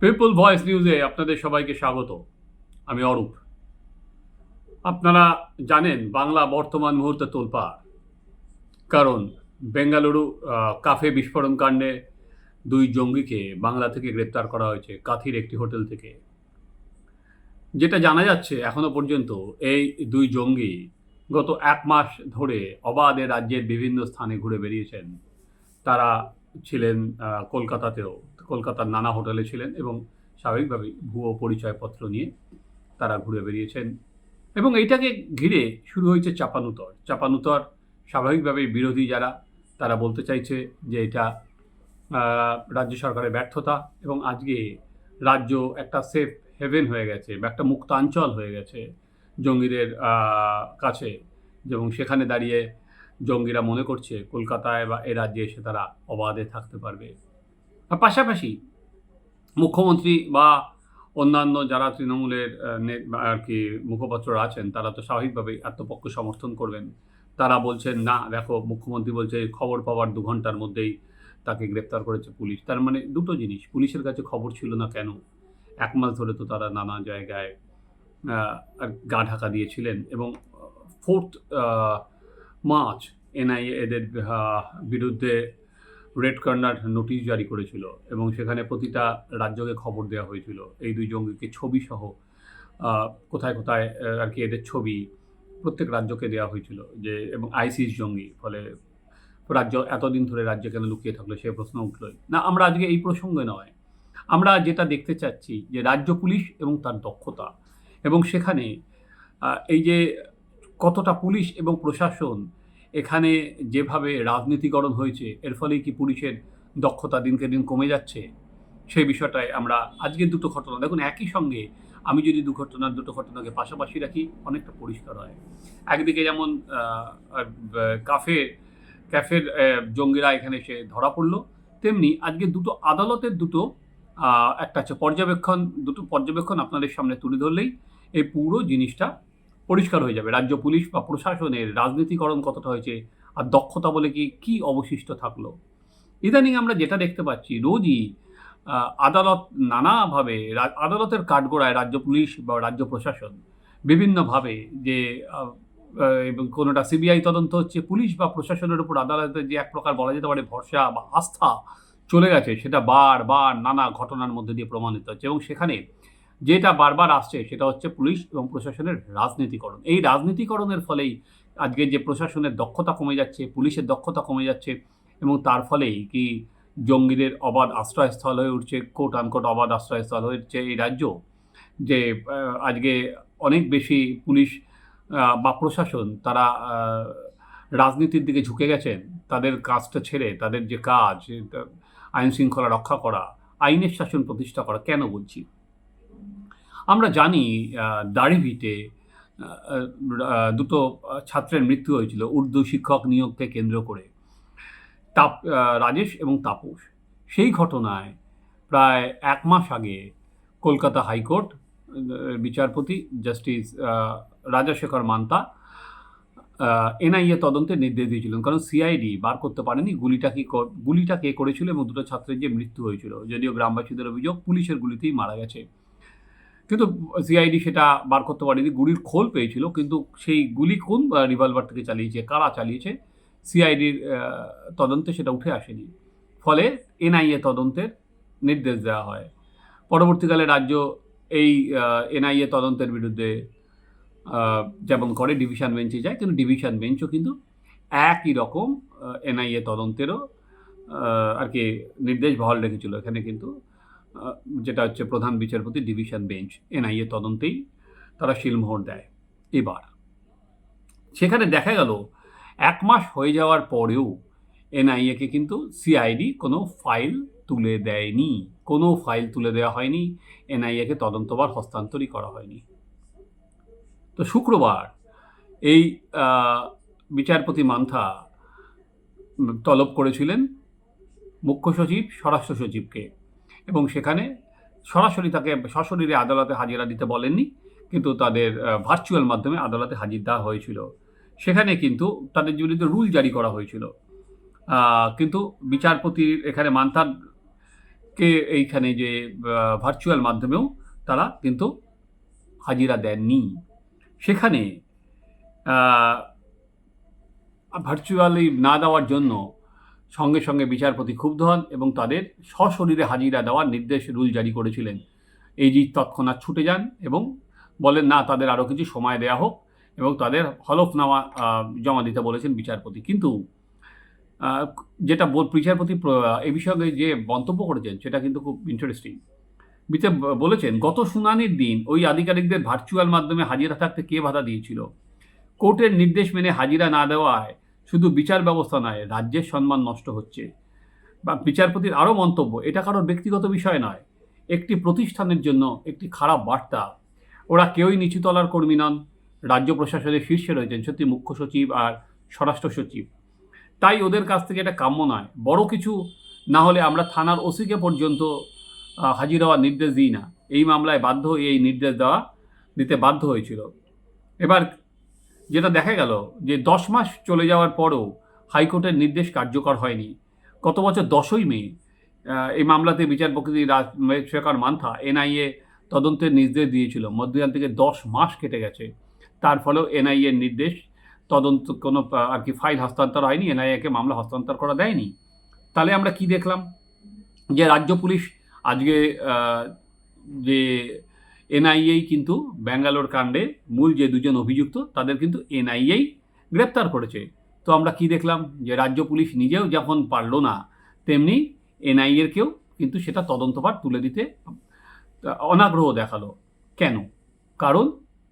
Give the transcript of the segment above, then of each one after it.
People voice নিউজে আপনাদের সবাইকে স্বাগত। আমি অরূপ। আপনারা জানেন বাংলা বর্তমান মুহূর্তে তোলপাড়। কারণ বেঙ্গালুরু কাফে বিস্ফোরণ কাণ্ডে দুই জঙ্গিকে বাংলা থেকে গ্রেপ্তার করা হয়েছে কাথির একটি হোটেল থেকে। যেটা জানা যাচ্ছে এখনও পর্যন্ত এই দুই জঙ্গি গত এক মাস ধরে অবাধে রাজ্যের বিভিন্ন স্থানে ঘুরে বেরিয়েছেন তারা ছিলেন কলকাতাতেও। কলকাতার নানা হোটেলে ছিলেন এবং স্বাভাবিকভাবেই ভুয়ো পরিচয়পত্র নিয়ে তারা ঘুরে বেরিয়েছেন এবং এইটাকে ঘিরে শুরু হয়েছে চাপানুতর চাপানুতর স্বাভাবিকভাবেই বিরোধী যারা, তারা বলতে চাইছে যে এটা রাজ্য সরকারের ব্যর্থতা এবং আজকে রাজ্য একটা সেফ হেভেন হয়ে গেছে বা একটা মুক্তাঞ্চল হয়ে গেছে জঙ্গিদের কাছে। এবং সেখানে দাঁড়িয়ে জঙ্গিরা মনে করছে কলকাতায় বা এ রাজ্যে এসে তারা অবাধে থাকতে পারবে। আর পাশাপাশি মুখ্যমন্ত্রী বা অন্যান্য যারা তৃণমূলের আর কি মুখপাত্ররা আছেন, তারা তো স্বাভাবিকভাবেই আত্মপক্ষ সমর্থন করবেন। তারা বলছেন, না, দেখো, মুখ্যমন্ত্রী বলছে, খবর পাওয়ার দু ঘণ্টার মধ্যেই তাকে গ্রেপ্তার করেছে পুলিশ। তার মানে দুটো জিনিস, পুলিশের কাছে খবর ছিল না কেন? এক মাস ধরে তো তারা নানা জায়গায় গা ঢাকা দিয়েছিলেন এবং ফোর্থ মার্চ এনআইএ এদের বিরুদ্ধে রেড কর্নার নোটিশ জারি করেছিল এবং সেখানে প্রতিটা রাজ্যকে খবর দেওয়া হয়েছিল। এই দুই জঙ্গিকে ছবি সহ কোথায় কোথায় আর কি এদের ছবি প্রত্যেক রাজ্যকে দেওয়া হয়েছিল যে, এবং আইসিস জঙ্গি, ফলে রাজ্য এতদিন ধরে রাজ্য কেন লুকিয়ে থাকল সে প্রশ্ন উঠলই না, আমরা আজকে এই প্রসঙ্গে নয়। আমরা যেটা দেখতে চাচ্ছি যে, রাজ্য পুলিশ এবং তার দক্ষতা এবং সেখানে এই যে কতটা পুলিশ এবং প্রশাসন এখানে যেভাবে রাজনীতিকরণ হয়েছে, এর ফলে কি পুলিশের দক্ষতা দিনকে দিন কমে যাচ্ছে? সেই বিষয়টায় আমরা আজকের দুটো ঘটনা, দেখুন একই সঙ্গে আমি যদি দু ঘটনার দুটো ঘটনাকে পাশাপাশি রাখি, অনেকটা পরিষ্কার হয়। একদিকে যেমন কাফে, ক্যাফের জঙ্গিরা এখানে এসে ধরা পড়ল, তেমনি আজকে দুটো আদালতের দুটো একটা হচ্ছে পর্যবেক্ষণ, দুটো পর্যবেক্ষণ আপনাদের সামনে তুলে ধরলেই এই পুরো জিনিসটা পরিষ্কার হয়ে যাবে। রাজ্য পুলিশ বা প্রশাসনের রাজনীতিকরণ কতটা হয়েছে আর দক্ষতা বলে কি কি অবশিষ্ট থাকল? ইদানিং আমরা যেটা দেখতে পাচ্ছি, রোজই আদালত নানাভাবে আদালতের কাঠগোড়ায় রাজ্য পুলিশ বা রাজ্য প্রশাসন বিভিন্নভাবে যে এবং কোনোটা সিবিআই তদন্ত হচ্ছে, পুলিশ বা প্রশাসনের উপর আদালতের যে এক প্রকার বলা যেতে পারে ভরসা বা আস্থা চলে গেছে, সেটা বার বার নানা ঘটনার মধ্যে দিয়ে প্রমাণিত হচ্ছে। এবং সেখানে যেটা বারবার আসছে সেটা হচ্ছে পুলিশ এবং প্রশাসনের রাজনীতিকরণ। এই রাজনীতিকরণের ফলেই আজকে যে প্রশাসনের দক্ষতা কমে যাচ্ছে, পুলিশের দক্ষতা কমে যাচ্ছে এবং তার ফলেই কি জঙ্গিদের অবাধ আশ্রয়স্থল হয়ে উঠছে কোট আনকোট অবাধ আশ্রয়স্থল হয়ে উঠছে এই রাজ্য, যে আজকে অনেক বেশি পুলিশ বা প্রশাসন তারা রাজনীতির দিকে ঝুঁকে গেছেন তাদের কাজটা ছেড়ে, তাদের যে কাজ, আইন শৃঙ্খলা রক্ষা করা, আইনের শাসন প্রতিষ্ঠা করা, কেন বলছি? আমরা জানি আহ, দুটো ছাত্রের মৃত্যু হয়েছিল উর্দু শিক্ষক নিয়োগকে কেন্দ্র করে। তাপ রাজেশ এবং তাপস। সেই ঘটনায় প্রায় এক মাস আগে কলকাতা হাইকোর্ট বিচারপতি জাস্টিস রাজাশেখর মান্তা এনআইএ তদন্তের নির্দেশ দিয়েছিলেন। কারণ সিআইডি বার করতে পারেনি গুলিটা কি গুলিটা কে করেছিল এবং দুটো ছাত্রের যে মৃত্যু হয়েছিল। যদিও গ্রামবাসীদের অভিযোগ পুলিশের গুলিতেই মারা গেছে। কিন্তু সিআইডি সেটা বার করতে পারেনি, গুলির খোল পেয়েছিল, কিন্তু সেই গুলি কোন রিভলভার থেকে চালিয়েছে, কারা চালিয়েছে সিআইডির তদন্তে সেটা উঠে আসেনি। ফলে এনআইএ তদন্তের নির্দেশ দেওয়া হয়। পরবর্তীকালে রাজ্য এই এনআইএ তদন্তের বিরুদ্ধে যেমন করে ডিভিশন বেঞ্চে যায়, কিন্তু ডিভিশন বেঞ্চও কিন্তু একই রকম এনআইএ তদন্তেরও আর কি নির্দেশ বহাল রেখেছিল। এখানে কিন্তু যেটা হচ্ছে প্রধান বিচারপতি ডিভিশন বেঞ্চ, এনআইএ তদন্তেই তারা শিলমোহর দেয়। এবার, সেখানে দেখা গেল, এক মাস হয়ে যাওয়ার পরেও এনআইএকে কিন্তু সিআইডি কোনো ফাইল তুলে দেয়নি। কোনো ফাইল তুলে দেওয়া হয়নি। এনআইএকে তদন্তবার হস্তান্তরই করা হয়নি। তো শুক্রবার এই বিচারপতি মান্থা তলব করেছিলেন মুখ্য সচিব, স্বরাষ্ট্র সচিবকে। এবং সেখানে সরাসরি তাকে সশরীরে আদালতে হাজিরা দিতে বলেননি, কিন্তু তাদের ভার্চুয়াল মাধ্যমে আদালতে হাজির দেওয়া হয়েছিল। সেখানে কিন্তু তাদের বিরুদ্ধে রুল জারি করা হয়েছিল। কিন্তু বিচারপতির এখানে মান্থার কে এইখানে যে ভার্চুয়াল মাধ্যমেও তারা কিন্তু হাজিরা দেননি। সেখানে ভার্চুয়ালি না দেওয়ার জন্য সঙ্গে সঙ্গে বিচারপতি ক্ষুব্ধ হন এবং তাদের সশরীরে হাজিরা দেওয়ার নির্দেশ রুল জারি করেছিলেন। এইজি তৎক্ষণাৎ ছুটে যান এবং বলেন, না, তাদের আরও কিছু সময় দেয়া হোক। এবং তাদের হলফনামা জমা দিতে বলেছেন বিচারপতি। কিন্তু যেটা বিচারপতি এ বিষয়ে যে মন্তব্য করেছেন, সেটা কিন্তু খুব ইন্টারেস্টিং বিচার বলেছেন, গত শুনানির দিন ওই আধিকারিকদের ভার্চুয়াল মাধ্যমে হাজিরা থাকতে কে বাধা দিয়েছিল? কোর্টের নির্দেশ মেনে হাজিরা না দেওয়ায় শুধু বিচার ব্যবস্থা নয়, রাজ্যের সম্মান নষ্ট হচ্ছে। বা বিচারপতির আরও মন্তব্য, এটা কারোর ব্যক্তিগত বিষয় নয়। একটি প্রতিষ্ঠানের জন্য একটি খারাপ বার্তা। ওরা কেউই নিচুতলার কর্মী নন, রাজ্য প্রশাসনের শীর্ষে রয়েছেন সত্যি মুখ্য সচিব আর স্বরাষ্ট্র সচিব। তাই ওদের কাছ থেকে এটা কাম্য নয়। বড় কিছু না হলে আমরা থানার ওসিকে পর্যন্ত হাজির হওয়ার নির্দেশ দিই না। এই মামলায় বাধ্য এই নির্দেশ দেওয়া দিতে বাধ্য হয়েছিল। এবার যেটা দেখা গেল যে দশ মাস চলে যাওয়ার পরও হাইকোর্টের নির্দেশ কার্যকর হয়নি। গত বছর দশই মে এই মামলাতে বিচারপতি রাজশেখর মান্থা এনআইএ তদন্তের নির্দেশ দিয়েছিল। মধ্যখান থেকে দশ মাস কেটে গেছে। তার ফলেও এনআইএর নির্দেশ তদন্ত কোনো আর কি ফাইল হস্তান্তর হয়নি, এনআইএকে মামলা হস্তান্তর করা দেয়নি। তাহলে আমরা কি দেখলাম? যে রাজ্য পুলিশ আজকে যে এনআইএই কিন্তু ব্যাঙ্গালোর কাণ্ডে মূল যে দুজন অভিযুক্ত, তাদের কিন্তু এনআইএই গ্রেপ্তার করেছে। তো আমরা কি দেখলাম? যে রাজ্য পুলিশ নিজেও যখন পারল না, তেমনি এনআইএর কেউ কিন্তু সেটা তদন্তভার তুলে দিতে অনাগ্রহ দেখাল। কেন? কারণ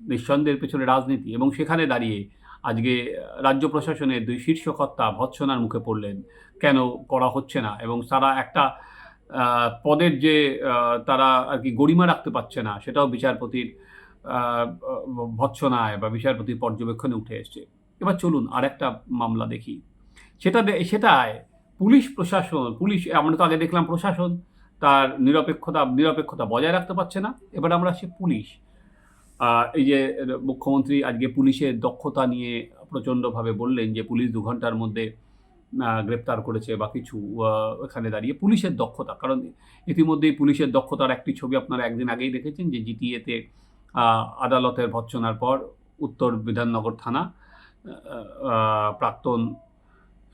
নিঃসন্দেহের পেছনে রাজনীতি এবং সেখানে দাঁড়িয়ে আজকে রাজ্য প্রশাসনের দুই শীর্ষকর্তা ভৎসনার মুখে পড়লেন, কেন করা হচ্ছে না? এবং তারা একটা পদের যে তারা আর কি গরিমা রাখতে পারছে না, সেটাও বিচারপতির ভৎসনায় বা বিচারপতির পর্যবেক্ষণে উঠে এসছে। এবার চলুন আরেকটা মামলা দেখি। সেটা সেটায় পুলিশ প্রশাসন, পুলিশ, আমরা তো আগে দেখলাম প্রশাসন, তার নিরপেক্ষতা নিরপেক্ষতা বজায় রাখতে পারছে না। এবার আমরা আসি পুলিশ। এই যে, মুখ্যমন্ত্রী আজকে পুলিশের দক্ষতা নিয়ে প্রচণ্ডভাবে বললেন যে, পুলিশ দু ঘণ্টার মধ্যে গ্রেপ্তার করেছে বা কিছু এখানে দাঁড়িয়ে পুলিশের দক্ষতা। কারণ ইতিমধ্যেই পুলিশের দক্ষতার একটি ছবি আপনারা একদিন আগেই দেখেছেন যে জিটিএতে আদালতের ভৎসনার পর উত্তর বিধাননগর থানা প্রাক্তন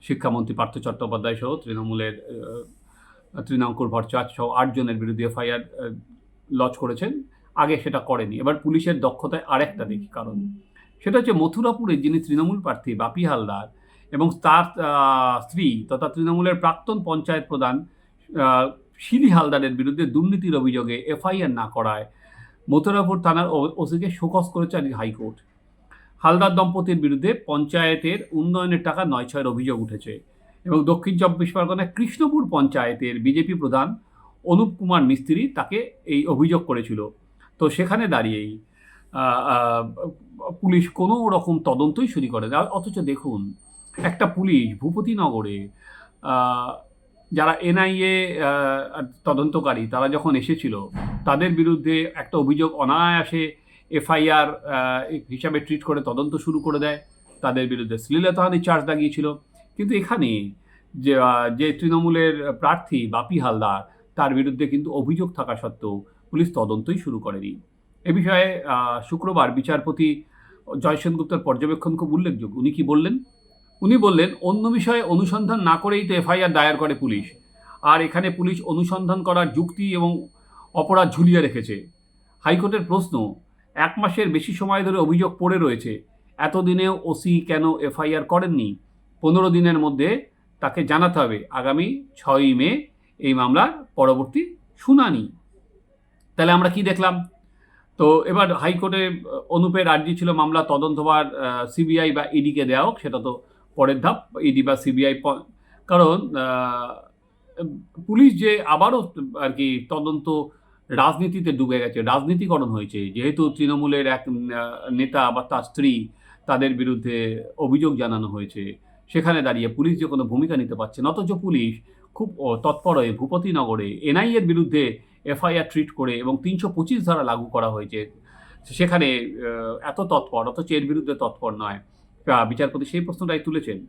শিক্ষামন্ত্রী পার্থ চট্টোপাধ্যায় সহ তৃণমূলের তৃণাঙ্কুর ভট্টাচার্য সহ আটজনের বিরুদ্ধে এফআইআর লজ করেছেন। আগে সেটা করেনি। এবার পুলিশের দক্ষতায় আরেকটা দেখি, কারণ সেটা হচ্ছে মথুরাপুরে যিনি তৃণমূল প্রার্থী বাপি হালদার এবং তার স্ত্রী তথা তৃণমূলের প্রাক্তন পঞ্চায়েত প্রধান শিলি হালদারের বিরুদ্ধে দুর্নীতির অভিযোগে এফআইআর না করায় মথুরাপুর থানার ওসিকে শোকস করেছে হাইকোর্ট। হালদার দম্পতির বিরুদ্ধে পঞ্চায়েতের উন্নয়নের টাকা নয় ছয়ের অভিযোগ উঠেছে এবং দক্ষিণ চব্বিশ পরগনায় কৃষ্ণপুর পঞ্চায়েতের বিজেপি প্রধান অনুপ কুমার মিস্ত্রি তাকে এই অভিযোগ করেছিল। তো সেখানে দাঁড়িয়েই পুলিশ কোনো রকম তদন্তই শুরু করে না অথচ দেখুন একটা পুলিশ ভূপতিনগরে যারা এনআইএ তদন্তকারী, তারা যখন এসেছিল, তাদের বিরুদ্ধে একটা অভিযোগ অনায়াসে এফআইআর হিসাবে ট্রিট করে তদন্ত শুরু করে দেয়। তাদের বিরুদ্ধে শ্লীলতাহানির চার্জ লাগিয়েছিল কিন্তু এখানে যে যে তৃণমূলের প্রার্থী বাপি হালদার, তার বিরুদ্ধে কিন্তু অভিযোগ থাকা সত্ত্বেও পুলিশ তদন্তই শুরু করেনি। এ বিষয়ে শুক্রবার বিচারপতি জয় সেনগুপ্তের পর্যবেক্ষণ খুব উল্লেখযোগ্য। উনি কি বললেন? উনি বললেন, অন্য বিষয়ে অনুসন্ধান না করেই তো এফআইআর দায়ের করে পুলিশ। আর এখানে পুলিশ অনুসন্ধান করার যুক্তি এবং অপরাধ ঝুলিয়ে রেখেছে। হাইকোর্টের প্রশ্ন, এক মাসের বেশি সময় ধরে অভিযোগ পড়ে রয়েছে, এতদিনেও ওসি কেন এফআইআর করেননি? পনেরো দিনের মধ্যে তাকে জানাতে হবে। আগামী ছয়ই মে এই মামলার পরবর্তী শুনানি। তাহলে আমরা কি দেখলাম? তো এবার হাইকোর্টে অনুপের আর্জি ছিল মামলা তদন্তভার সিবিআই বা ইডিকে দেওয়া হোক, সেটা তো পরের ধাপ ইডি বা সিবিআই কারণ পুলিশ যে আবারও আর কি তদন্ত রাজনীতিতে ডুবে গেছে, রাজনীতিকরণ হয়েছে। যেহেতু তৃণমূলের এক নেতা বা তার স্ত্রী তাদের বিরুদ্ধে অভিযোগ জানানো হয়েছে, সেখানে দাঁড়িয়ে পুলিশ যে কোনো ভূমিকা নিতে পারছে না, অথচ পুলিশ খুব তৎপর হয়ে ভূপতিনগরে এনআইএর বিরুদ্ধে এফআইআর ট্রিট করে এবং তিনশো পঁচিশ ধারা লাগু করা হয়েছে। সেখানে এত তৎপর, অথচ এর বিরুদ্ধে তৎপর নয়। বিচারপতি সেই প্রশ্নটাই তুলেছেন।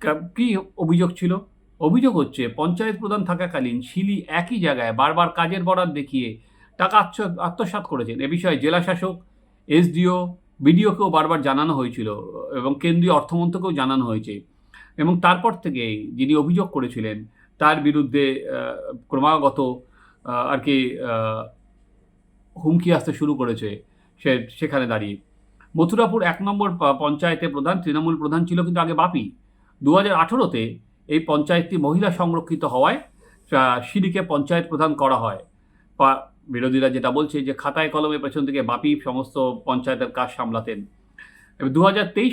কা- অভিযোগ ছিল? অভিযোগ হচ্ছে, পঞ্চায়েত প্রধান থাকাকালীন শিলি একই জায়গায় বারবার কাজের বরাদ দেখিয়ে টাকা আত্ম- আত্মসাৎ করেছেন। এ বিষয়ে জেলা শাসক, এসডিও, বিডিওকেও বারবার জানানো হয়েছিল এবং কেন্দ্রীয় অর্থমন্ত্রকেও জানানো হয়েছে। এবং তারপর থেকে যিনি অভিযোগ করেছিলেন, তার বিরুদ্ধে ক্রমাগত আর কি হুমকি আসতে শুরু করেছে সে, সেখানে দাঁড়িয়ে। মথুরাপুর এক নম্বর পঞ্চায়েতের প্রধান, তৃণমূল প্রধান ছিল কিন্তু আগে বাপি। দু হাজার আঠেরোতে এই পঞ্চায়েতটি মহিলা সংরক্ষিত হওয়ায় সিঁড়িকে পঞ্চায়েত প্রধান করা হয়। বিরোধীরা যেটা বলছে যে খাতায় কলমে পেছন থেকে বাপি সমস্ত পঞ্চায়েতের কাজ সামলাতেন। দু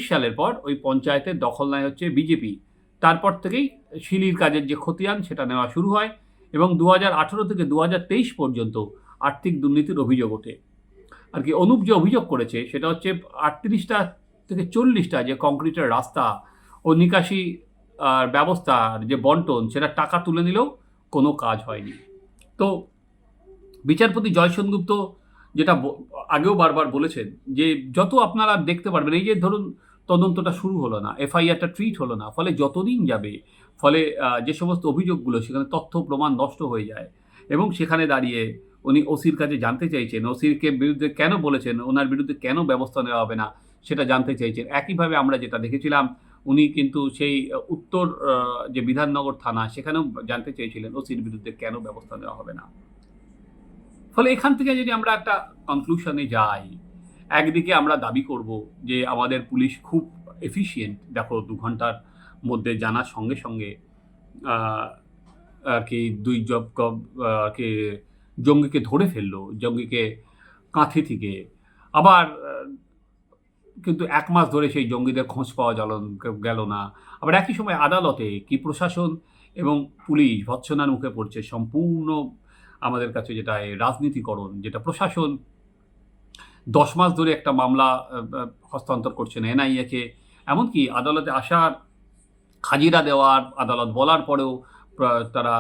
সালের পর ওই পঞ্চায়েতের দখল নেয় হচ্ছে বিজেপি। তারপর থেকেই শিলির কাজের যে খতিয়ান, সেটা নেওয়া শুরু হয় এবং দু হাজার আঠেরো থেকে দু হাজার তেইশ পর্যন্ত আর্থিক দুর্নীতির অভিযোগ ওঠে। আর কি অনুপ যে অভিযোগ করেছে, সেটা হচ্ছে আটত্রিশটা থেকে চল্লিশটা যে কংক্রিটের রাস্তা ও নিকাশি ব্যবস্থার যে বন্টন, সেটা টাকা তুলে নিলেও কোনো কাজ হয়নি। তো বিচারপতি জয় সেনগুপ্ত যেটা আগেও বারবার বলেছেন যে যত আপনারা দেখতে পারবেন, এই যে ধরুন তদন্তটা শুরু হলো না, এফআইআরটা ট্রিট হলো না, ফলে যতদিন যাবে, ফলে যে সমস্ত অভিযোগগুলো, সেখানে তথ্য, প্রমাণ নষ্ট হয়ে যায় এবং সেখানে দাঁড়িয়ে উনি ওসির কাছে জানতে চাইছেন, ওসিরকে বিরুদ্ধে কেন বলেছেন, ওনার বিরুদ্ধে কেন ব্যবস্থা নেওয়া হবে না, সেটা জানতে চাইছেন। একইভাবে আমরা যেটা দেখেছিলাম, উনি কিন্তু সেই উত্তর যে বিধাননগর থানা, সেখানেও জানতে চেয়েছিলেন ওসির বিরুদ্ধে কেন ব্যবস্থা নেওয়া হবে না। ফলে এখান থেকে যদি আমরা একটা কনক্লুশনে যাই, একদিকে আমরা দাবি করব যে আমাদের পুলিশ খুব এফিশিয়েন্ট দেখো দু ঘণ্টার মধ্যে জানার সঙ্গে সঙ্গে আর কি দুই জব কি জঙ্গিকে ধরে ফেলল, জঙ্গিকে কাঁথি থেকে। আবার কিন্তু এক মাস ধরে সেই জঙ্গিদের খোঁজ পাওয়া গেল গেল না। আবার একই সময় আদালতে কি প্রশাসন এবং পুলিশ ভৎসনার মুখে পড়ছে সম্পূর্ণ আমাদের কাছে যেটা রাজনীতিকরণ, যেটা প্রশাসন দশ মাস ধরে একটা মামলা হস্তান্তর করছেন এনআইএকে এমনকি আদালতে আসার হাজিরা দেওয়ার, আদালত বলার পরেও প্রা- তারা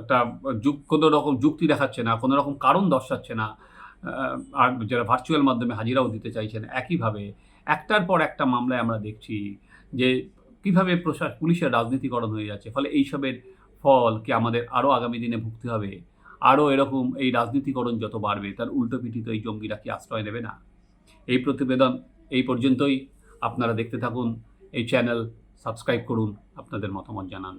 একটা যুক কোনো রকম যুক্তি দেখাচ্ছে না, কোনো রকম কারণ দর্শাচ্ছে না আর যারা ভার্চুয়াল মাধ্যমে হাজিরাও দিতে চাইছেন একইভাবে, একটার পর একটা মামলায় আমরা দেখছি যে কীভাবে প্রশাস পুলিশের রাজনীতিকরণ হয়ে যাচ্ছে, ফলে এইসবের ফল কি আমাদের আরও আগামী দিনে ভুগতে হবে? আরও এরকম এই রাজনীতিকরণ যত বাড়বে, তার উল্টো পিঠিত এই জঙ্গিরা কি আশ্রয় নেবে না? এই প্রতিবেদন এই পর্যন্তই, আপনারা দেখতে থাকুন, এই চ্যানেল সাবস্ক্রাইব করুন, আপনাদের মতামত জানান।